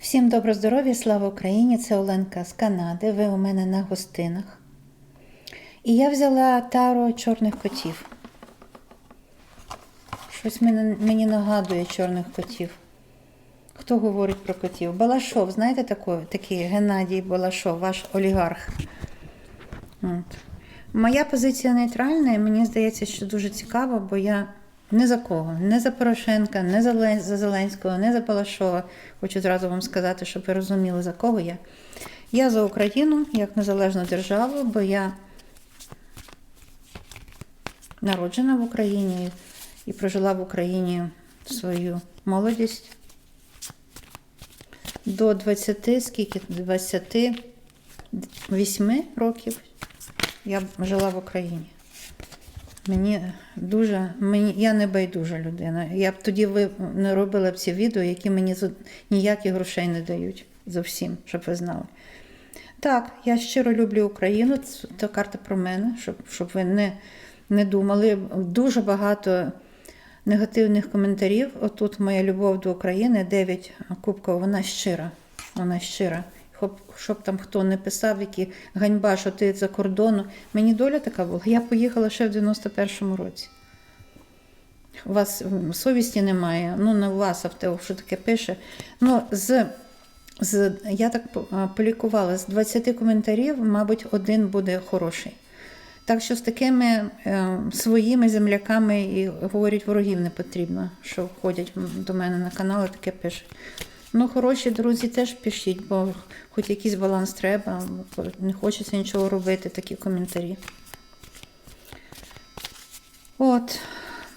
Всім добро здоров'я, слава Україні! Це Оленка з Канади. Ви у мене на гостинах. І я взяла таро чорних котів. Щось мені, мені нагадує чорних котів. Хто говорить про котів? Балашов, знаєте такий, такий Геннадій Балашов, ваш олігарх. От. Моя позиція нейтральна, і мені здається, що дуже цікаво, бо я не за кого, не за Порошенка, не за Зеленського, не за Балашова. Хочу зразу вам сказати, щоб ви розуміли, за кого я. Я за Україну як незалежну державу, бо я народжена в Україні і прожила в Україні свою молодість до 20, скільки? 28 років я жила в Україні. Мені дуже, мені, я не байдужа людина. Я б тоді ви не робила б ці відео, які мені ніяких грошей не дають зовсім, щоб ви знали. Так, я щиро люблю Україну, це карта про мене, щоб, щоб ви не, не думали. Дуже багато негативних коментарів. Отут моя любов до України, 9 кубків, вона щира. Вона щира. Щоб там хто не писав, які ганьба, що ти за кордону. Мені доля така була. Я поїхала ще в 91-му році. У вас совісті немає. Ну, не у вас, а в те, що таке пише. Ну, з, з, я так полікувала, з 20 коментарів, мабуть, один буде хороший. Так що з такими е, своїми земляками і говорять, ворогів не потрібно, що входять м, до мене на канал і таке пишуть. Ну, хороші друзі теж пишіть, бо хоч якийсь баланс треба, не хочеться нічого робити, такі коментарі. От,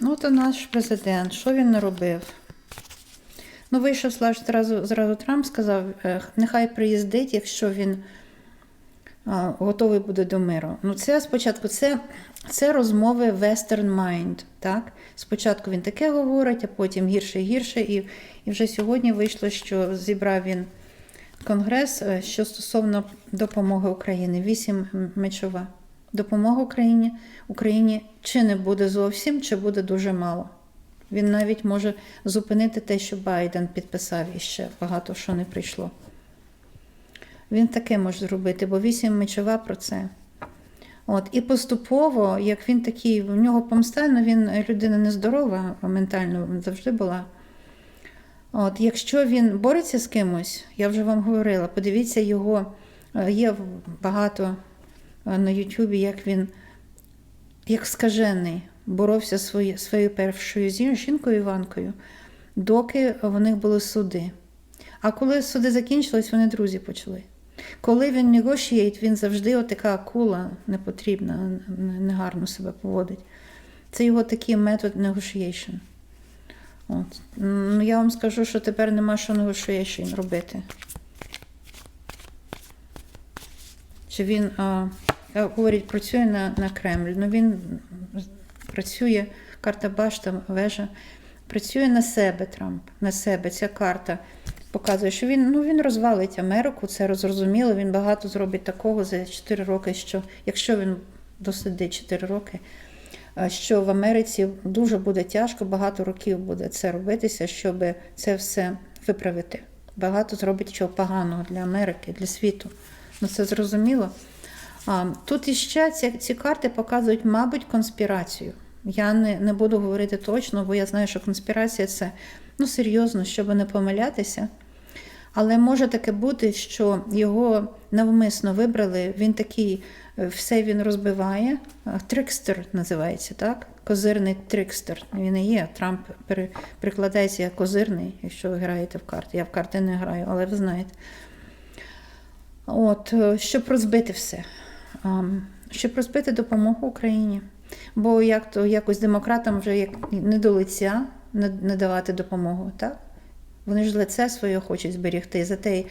ну то наш президент, що він наробив? Ну, вийшов зразу, зразу Трамп сказав, е, нехай приїздить, якщо він готовий буде до миру. Ну, це спочатку це, це розмови Western Mind. Так? Спочатку він таке говорить, а потім гірше і гірше. І, і вже сьогодні вийшло, що зібрав він конгрес, е, що стосовно допомоги Україні. Вісім мечова. Допомога Україні Україні чи не буде зовсім, чи буде дуже мало. Він навіть може зупинити те, що Байден підписав і ще багато що не прийшло. Він таке може зробити, бо вісім мечова про це. От, і поступово, як він такий, в нього помста, ну він людина нездорова, ментально завжди була. От, якщо він бореться з кимось, я вже вам говорила, подивіться його, е, є багато е, на Ютубі, як він, як скажений, боровся своє- своєю першою жінкою Іванкою, доки в них були суди. А коли суди закінчились, вони друзі почали. Коли він negotiate, він завжди отака акула непотрібна, не- негарно себе поводить. Це його такий метод negotiation. От. Ну, я вам скажу, що тепер нема що negotiation робити. Чи він а, а, говорить, працює на, на Кремль. Ну він працює, карта башта, вежа, працює на себе Трамп, на себе. Ця карта показує, що він, ну, він розвалить Америку, це зрозуміло. Він багато зробить такого за 4 роки, що якщо він досидить 4 роки, що в Америці дуже буде тяжко, багато років буде це робитися, щоб це все виправити. Багато зробить чого поганого для Америки, для світу. Ну це зрозуміло. Тут іще ці, ці карти показують, мабуть, конспірацію. Я не, не буду говорити точно, бо я знаю, що конспірація це ну, серйозно, щоб не помилятися. Але може таке бути, що його навмисно вибрали, він такий, е, все він розбиває. Трикстер називається, так? Козирний трикстер. Він і є. Трамп перекладається як козирний, якщо ви граєте в карти. Я в карти не граю, але ви знаєте. От, е, щоб розбити все. Щоб розбити допомогу Україні. Бо як то якось демократам вже як не до лиця не, давати допомогу, так? Вони ж лице своє хочуть зберегти. Зате,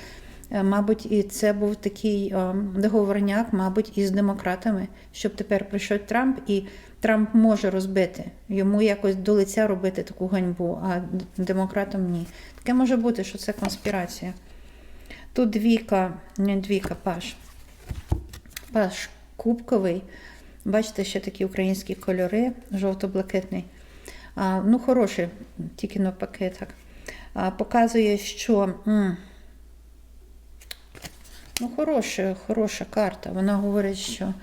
е, мабуть, і це був такий ем, договорняк, мабуть, із демократами, щоб тепер прийшов Трамп, і Трамп може розбити. Йому якось до лиця робити таку ганьбу, а демократам ні. Таке може бути, що це конспірація. Тут двійка, не двійка, паш. Паш кубковий. Бачите, ще такі українські кольори, жовто-блакитний. Ну, хороший, тільки навпаки так. А, показує, що м, Ну, хороша, хороша карта. Вона говорить, що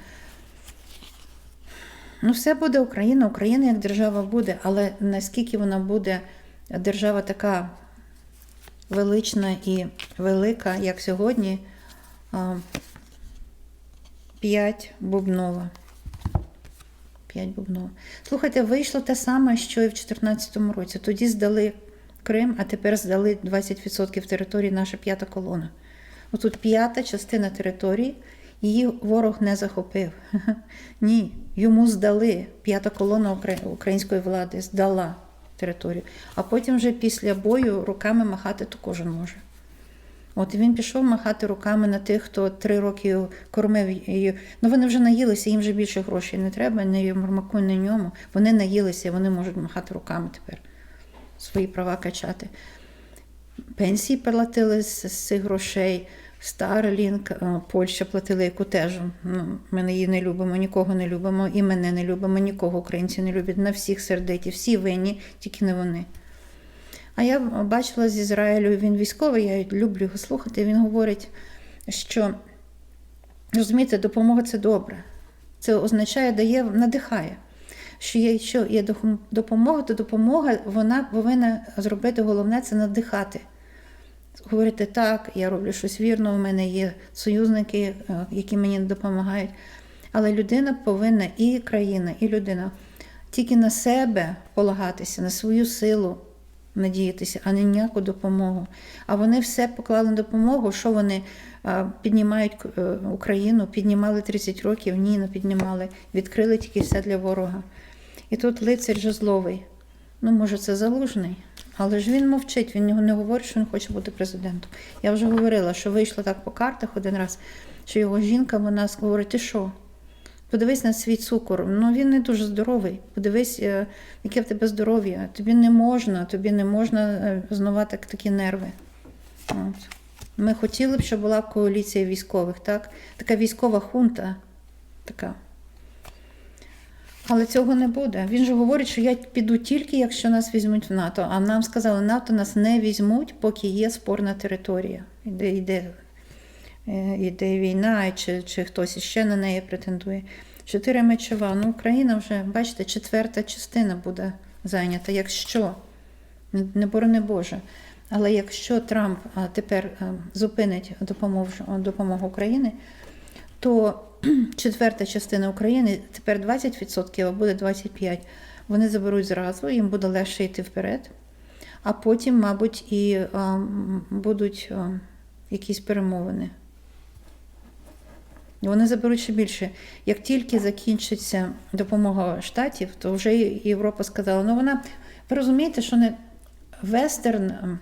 ну, все буде Україна, Україна як держава буде, але наскільки вона буде держава така велична і велика, як сьогодні, а, 5 бубнова. 5 бубнова. Слухайте, вийшло те саме, що і в 2014 році. Тоді здали Крим, а тепер здали 20% території наша п'ята колона. Отут п'ята частина території, її ворог не захопив. Ні, йому здали. П'ята колона української влади здала територію. А потім вже після бою руками махати то кожен може. От він пішов махати руками на тих, хто три роки кормив її. Ну вони вже наїлися, їм вже більше грошей не треба, не Єрмаку, не ньому. Вони наїлися, вони можуть махати руками тепер, свої права качати. Пенсії платили з, цих грошей. Старлінг, е, Польща платила яку теж. Ну, ми її не любимо, нікого не любимо, і мене не любимо, нікого українці не люблять. На всіх сердиті, всі винні, тільки не вони. А я бачила з Ізраїлю, він військовий, я люблю його слухати. Він говорить, що розумієте, допомога це добре. Це означає, дає, надихає. Що є, що є допомога, то допомога вона повинна зробити головне це надихати. Говорити так, я роблю щось вірно, у мене є союзники, е, які мені допомагають. Але людина повинна, і країна, і людина тільки на себе полагатися, на свою силу надіятися, а не ніяку допомогу. А вони все поклали на допомогу, що вони піднімають е, Україну, піднімали 30 років, ні, не піднімали, відкрили тільки все для ворога. І тут лицар Жезловий. Ну, може, це залужний, але ж він мовчить, він не говорить, що він хоче бути президентом. Я вже говорила, що вийшло так по картах один раз, що його жінка вона говорить, ти що? Подивись на свій цукор. Ну він не дуже здоровий. Подивись, е, яке в тебе здоров'я. Тобі не можна, тобі не можна е, знову так, такі нерви. От. Ми хотіли б, щоб була коаліція військових, так? Така військова хунта. Така. Але цього не буде. Він же говорить, що я піду тільки, якщо нас візьмуть в НАТО. А нам сказали, НАТО нас не візьмуть, поки є спорна територія. Іде, йде, йде війна, чи, чи хтось іще на неї претендує. Чотири мечова. Ну, Україна вже, бачите, четверта частина буде зайнята. Якщо, не борони Боже, але якщо Трамп тепер зупинить допомогу, допомогу Україні, то четверта частина України тепер 20%, а буде 25%. Вони заберуть зразу, їм буде легше йти вперед. А потім, мабуть, і а, будуть а, якісь перемовини. Вони заберуть ще більше. Як тільки закінчиться допомога штатів, то вже Європа сказала, ну вона, ви розумієте, що не вестерн ем,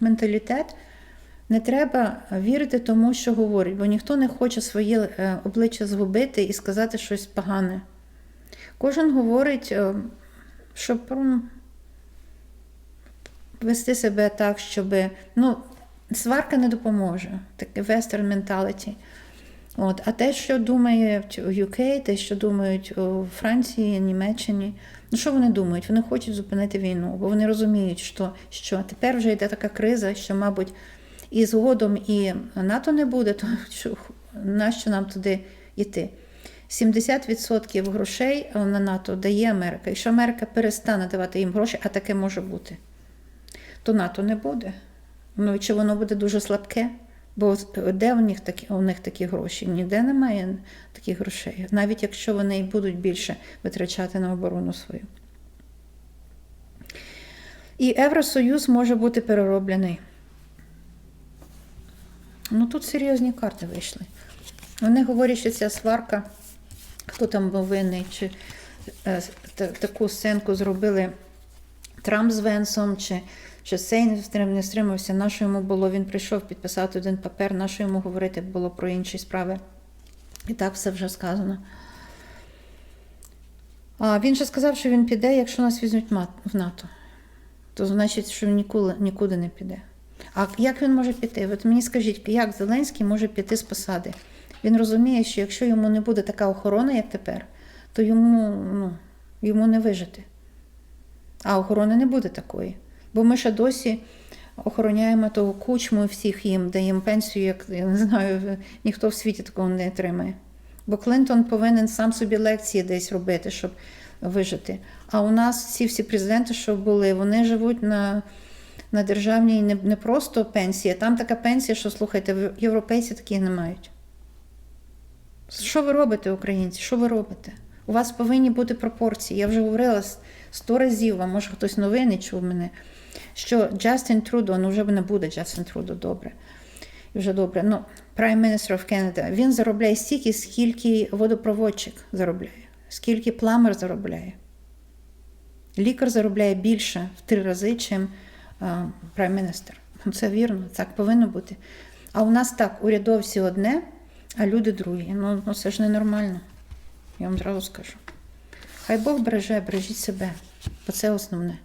менталітет не треба вірити тому, що говорять, бо ніхто не хоче своє е, обличчя згубити і сказати щось погане. Кожен говорить, е, щоб вести себе так, щоб ну, сварка не допоможе. Таке вестерн менталіті. От, а те, що думають у UK, те, що думають у Франції, Німеччині, ну що вони думають? Вони хочуть зупинити війну, бо вони розуміють, що, що тепер вже йде така криза, що, мабуть, і згодом і НАТО не буде, то що, нащо нам туди йти? 70% грошей на НАТО дає Америка. Якщо Америка перестане давати їм гроші, а таке може бути, то НАТО не буде. Ну чи воно буде дуже слабке? Бо де у них такі у них такі гроші? Ніде немає таких грошей, навіть якщо вони і будуть більше витрачати на оборону свою. І Євросоюз може бути перероблений. Ну тут серйозні карти вийшли. Вони говорять, що ця сварка, хто там був винний, чи е, та- таку сценку зробили Трамп з Венсом, чи, чи Сейн не стрим- не стримався, на що йому було, він прийшов підписати один папер, на що йому говорити було про інші справи. І так все вже сказано. А він же сказав, що він піде, якщо нас візьмуть в НАТО. То значить, що він ніколи, нікуди не піде. А як він може піти? От мені скажіть, як Зеленський може піти з посади? Він розуміє, що якщо йому не буде така охорона, як тепер, то йому, ну, йому не вижити. А охорони не буде такої. Бо ми ще досі охороняємо того кучму всіх їм, даємо пенсію, як я не знаю, ніхто в світі такого не отримає. Бо Клинтон повинен сам собі лекції десь робити, щоб вижити. А у нас ці всі президенти, що були, вони живуть на, на державній не, не просто пенсії, а там така пенсія, що слухайте, європейці такі не мають. Що ви робите, українці? Що ви робите? У вас повинні бути пропорції. Я вже говорила сто разів, а може хтось новий не чув мене, що Джастін Трудо, ну вже не буде Джастін Трудо, добре. Вже добре. Ну, Prime Minister of Canada, він заробляє стільки, скільки водопроводчик заробляє, скільки пламер заробляє. Лікар заробляє більше в три рази, чим Minister. Ну, Це вірно, так повинно бути. А у нас так, урядовці одне, а люди другі. Ну, ну це ж ненормально. Я вам зразу скажу. Хай Бог береже, бережіть себе, бо це основне.